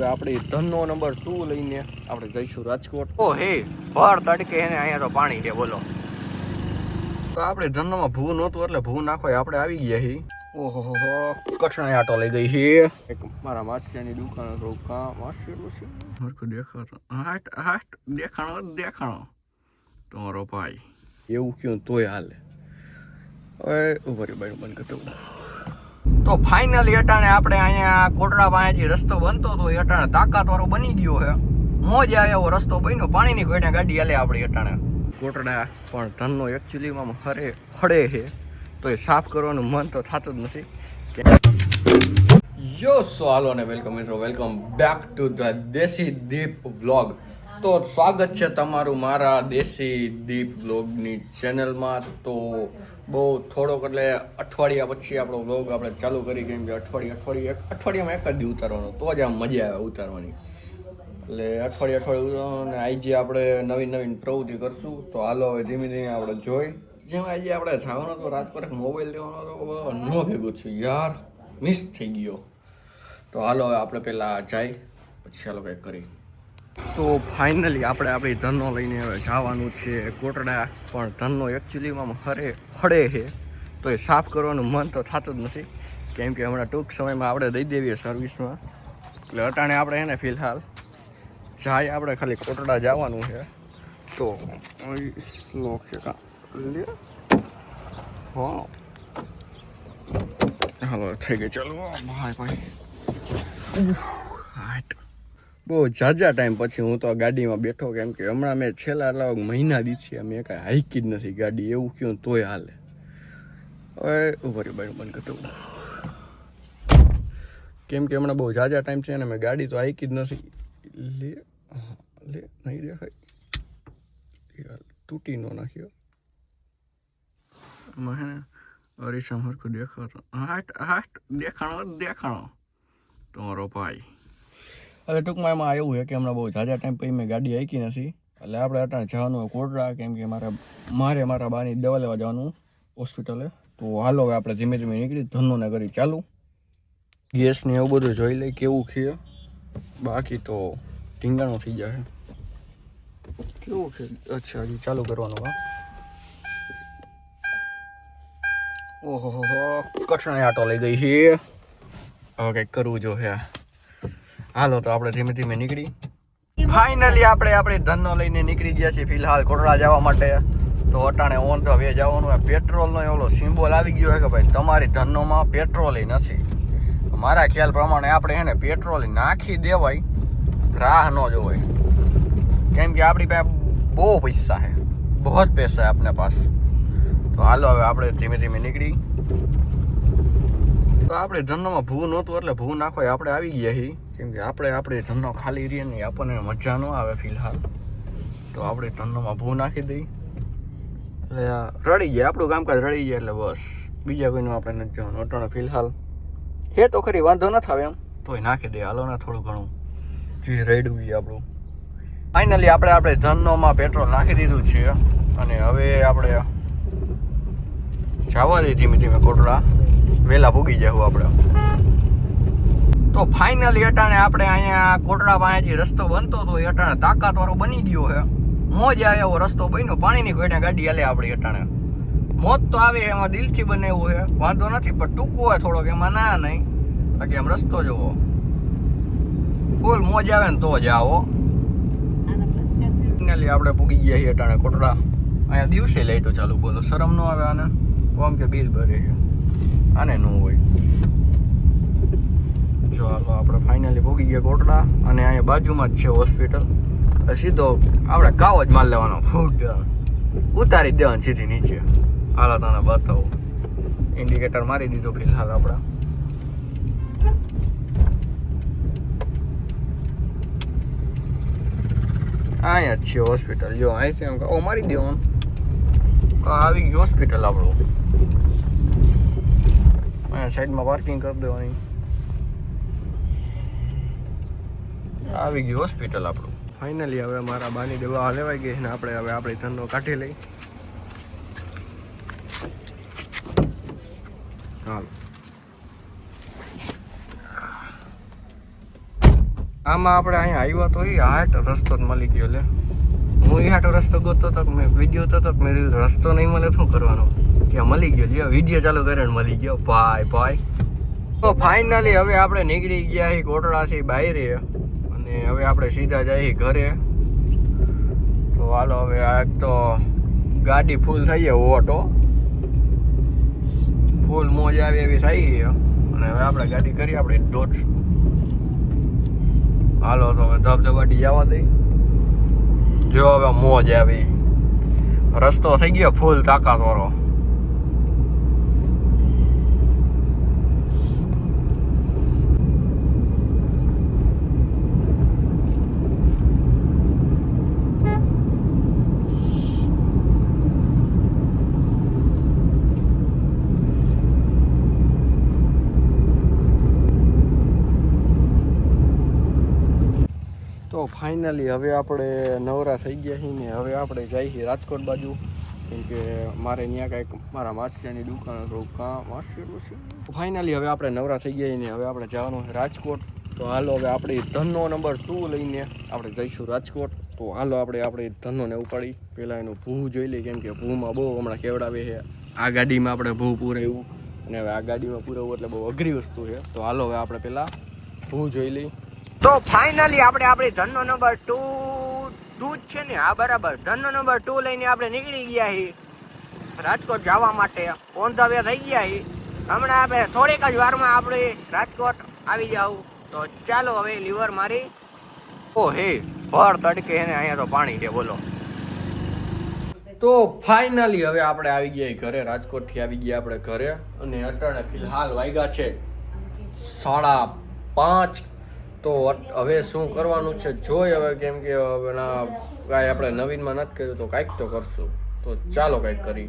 હવે આપણે ધનનો number two લઈને આપણે જઈશું રાજકોટ. ઓ હે ભર તડકે એને અહીંયા તો પાણી છે બોલો. તો આપણે ધનોમાં ભૂ નહોતું એટલે ભૂ નાખો આપણે આવી ગયા હી. ઓહો હો કઠણાઈ આટો લઈ ગઈ છે મારા માસિયાની દુકાન હતો કા માસિયાનું છે? હરખું દેખાતો હાટ હાટ દેખાણો દેખાણો. તમારો ભાઈ. એવું કયું તોય હાલે. હવે ઉભરી બાઈ બંધ કરતો તો ફાઇનલી અટાણે આપણે અહીંયા કોટડા પાસેથી રસ્તો બનતો હતો એ અટાણે તાકાતવાળો બની ગયો છે. મોજ આવે એવો રસ્તો બન્યો. પાણીની ઘોડે ગાડી હાલે આપણી અટાણે કોટડા પણ ધનનો એકચ્યુઅલીમાં હરે ફળે છે. તો એ સાફ કરવાનું મન તો થતું જ નથી. યો સો હાલો ને વેલકમ મિત્રો. વેલકમ બેક ટુ ધ દેશી દીપ વ્લોગ તો સ્વાગત છે તમારું મારા દેશી દીપ બ્લોગની ચેનલમાં. તો બહુ થોડોક એટલે અઠવાડિયા પછી આપણો વ્લોગ આપણે ચાલુ કરી, કેમ કે અઠવાડિયે અઠવાડિયે અઠવાડિયામાં એક જ દી ઉતારવાનો, તો જ આમ મજા આવે ઉતારવાની. એટલે અઠવાડિયે અઠવાડિયું અને આજે આપણે નવી નવીન પ્રવૃત્તિ કરશું. તો હાલો હવે ધીમે ધીમે આપણે જોઈ. જેમ આજે આપણે જવાનો હતો રાજકોટ મોબાઈલ લેવાનો તો ન ભેગું છું યાર મિસ થઈ ગયો. તો હાલો હવે આપણે પહેલાં જાય પછી ચાલો કંઈક કરી તો ફાઇનલી આપણે આપણી ધનનો લઈને હવે જવાનું છે કોટડા. પણ ધનનો એકચ્યુઅલીમાં હરે હળે છે. તો એ સાફ કરવાનું મન તો થતું જ નથી. કેમ કે હમણાં ટૂંક સમયમાં આપણે દઈ દેવીએ સર્વિસમાં એટલે અટાણે આપણે એને ફિલહાલ જાય આપણે ખાલી કોટડા જવાનું છે. તો લોક છે હા. હાલો, થઈ ગઈ. ચાલો, ભાઈ ભાઈ. બહુ ઝાઝા ટાઈમ પછી હું તો ગાડીમાં બેઠો કેમ કે હમણાં મેં છેલ્લા એટલા મહિના દીધી અમે કાંઈ હાઈકી જ નથી ગાડી, એવું કહ્યું તોય હાલે. હવે ઊભા રહ્યો બાયું બંધ કરતો કેમ કે હમણાં બહુ ઝાઝા ટાઈમ છે અને મેં ગાડી તો હાઈકી જ નથી. લે લે, નહીં દેખાય. તૂટી નો નાખ્યો. આમાં અરીસા હરખું દેખાતો. હાટ હાટ, દેખાણો દેખાણો. તમારો ભાઈ. એટલે ટૂંકમાં એમાં એવું છે કે હમણાં બહુ ઝાઝા ટાઈમ પછી મેં ગાડી હાંકી નથી. એટલે આપણે અટાણે જવાનું હોય કોટડા કેમ કે મારે મારે મારા બાની દવા લેવા જવાનું હોસ્પિટલે. તો હાલો હવે આપણે ધીમે ધીમે નીકળી, ધનોને કરી ચાલુ. ગેસ ને એવું બધું જોઈ લઈ કેવું ખીએ બાકી તો ઢીંગાણું થઈ જાય કેવું છે? અચ્છા, હજી ચાલુ કરવાનું, હા. ઓહો હો હો કઠણાઈ આટો લઈ ગઈ છે. હવે કંઈક કરવું જો હે હાલો, તો આપણે ધીમે ધીમે નીકળી. ફાઇનલી આપણે આપણે ધનનો લઈને નીકળી ગયા છીએ, ફિલહાલ ખોરડા જવા માટે. તો અટાણે ઓન તો હવે જવાનું પેટ્રોલનો ઓલો સિમ્બોલ આવી ગયો કે ભાઈ, તમારી ધનોમાં પેટ્રોલ નથી. મારા ખ્યાલ પ્રમાણે આપણે એને પેટ્રોલ નાખી દેવાય, રાહ ન જ હોય કેમ કે આપણી પાસે બહુ પૈસા છે. બહુ જ પૈસા છે આપણે પાસે. તો હાલો, હવે આપણે ધીમે ધીમે નીકળી. તો આપણે ધંધોમાં ભૂ નહોતું એટલે ભૂ નાખો આપણે આવી ગયા છીએ કેમ કે આપણે આપણે ધંધો ખાલી રહીએ ને આપણને મજા ન આવે ફિલહાલ. તો આપણે ધંધોમાં ભૂ નાખી દઈ. એટલે રડી જાય આપણું કામકાજ રડી જાય એટલે બસ. બીજા કોઈનું આપણે નથી જવાનું અટાણે ફિલહાલ. હે તો ખરી, વાંધો ન આવે એમ. તોય નાખી દે, હાલો ને થોડું ઘણું. જે રેડું એ આપણું. ફાઇનલી આપણે આપણે ધનનોમાં પેટ્રોલ નાખી દીધું છે. અને હવે આપણે જવા દે ધીમે ધીમે કોટડા વહેલા ભૂગી જવું આપણે. તો ફાઇનલી અટાણે આપણે અહીંયા કોટડા પાસેથી રસ્તો બનતો હતો એ અટાણે તાકાતવાળો બની ગયો છે. મોજ આવે એવો રસ્તો બન્યો. પાણીની ઘોડે ગાડી હાલે આપણી અટાણે. મોત તો આવે એમાં દિલથી બને એવું છે. વાંધો નથી, પણ ટૂંકું હોય થોડોક, એમાં ના નહીં. બાકી આમ રસ્તો જોવો. ફૂલ મોજ આવે ને તો જ આવો. આપણે પૂગી ગયા છીએ અટાણે કોટડા અહીંયા દિવસે લાઈટો ચાલુ બોલો. શરમ ન આવે આને. કોમ કે બિલ ભરે છે આને ન હોય. જો હાલો, આપણે ફાઇનલી ભોગી ગયા કોટડા અને અહીંયા બાજુમાં જ છે હોસ્પિટલ સીધો આપણે કાવો જ માલ લેવાનો. ફૂટ ઉતારી દેવાનું સીધી નીચે. હાલો, તને બતાવો. ઇન્ડિકેટર મારી દીધો ફિલહાલ આપણે. અહીંયા જ છે હોસ્પિટલ જો, અહીંથી એમ કહો મારી દેવાનું. આવી ગયું હોસ્પિટલ આપણું. સાઈડમાં પાર્કિંગ કરી દેવાની. આવી ગયું હોસ્પિટલ આપણું. ફાઇનલી હવે મારા બાની દવા લેવાઈ ગઈ ને આપણે હવે આપણે ધંધો કાઢી લઈ. હાલ. આમાં આપણે અહીંયા આવ્યા તો એ હાટ રસ્તો જ મળી ગયો એટલે હું એ હાટ રસ્તો ગોતતો તો મેં વીડિયો તો તક મેં રસ્તો નહીં મળે શું કરવાનો? ત્યાં મળી ગયો લ્યો વીડિયો ચાલુ કરીને મળી ગયો. ભાઈ ભાઈ. તો ફાઇનલી હવે આપણે નીકળી ગયા છીએ કોટડાથી બહાર અને હવે આપણે સીધા જઈએ ઘરે. તો હાલો, હવે આ તો ગાડી ફૂલ થઈ ગયો ઓટો. ફૂલ મોજ આવી એવી થઈ ગઈ. અને હવે આપણે ગાડી કરી આપણે દોઢ હાલો, તો હવે ધબધબાટી જવા દઈ જો હવે મોજ આવી. રસ્તો થઈ ગયો ફૂલ તાકાત વાળો તો ફાઇનલી હવે આપણે નવરા થઈ ગયા છીએ ને હવે આપણે જઈએ રાજકોટ બાજુ. કેમ કે મારે ત્યાં કાંઈક મારા માસિયાની દુકાન થોડું કાં માસિયાનું છે. ફાઇનલી હવે આપણે નવરા થઈ ગયા ને હવે આપણે જવાનું છે રાજકોટ. તો હાલો હવે આપણે ધનનો નંબર ટુ લઈને આપણે જઈશું રાજકોટ. તો હાલો આપણે આપણે ધનોને ઉપાડી. પહેલાં એનું ભૂ જોઈ લઈએ, કેમ કે ભૂમાં બહુ હમણાં કેવડાવે છે. આ ગાડીમાં આપણે ભૂ પૂરાવ્યું અને હવે આ ગાડીમાં પૂરાવવું એટલે બહુ અઘરી વસ્તુ છે. તો હાલો હવે આપણે પહેલાં ભૂ જોઈ લઈએ. તો ફાઇનલી આપણે આપણી ધનનો નંબર ટુ ટુ જ છે ને? હા બરાબર. ધનનો નંબર ટુ લઈને આપણે નીકળી ગયા છીએ રાજકોટ જવા માટે. ઓન ધ વે થઈ ગયા છીએ હમણાં આપણે થોડીક જ વારમાં આપણે રાજકોટ આવી જાવ તો ચાલો હવે લીવર મારી. ઓ હે. ભર તડકે એને અહીંયા તો પાણી છે બોલો. તો ફાઇનલી હવે આપણે આવી ગયા ઘરે. રાજકોટથી આવી ગયા આપણે ઘરે. અને અટાણે ફિલહાલ વાગ્યા છે સાડા પાંચ તો હવે શું કરવાનું છે? જોઈ હવે કેમ કે હવે કાંઈ આપણે નવીનમાં નથી કર્યું તો કાંઈક તો કરશું. તો ચાલો કાંઈક કરી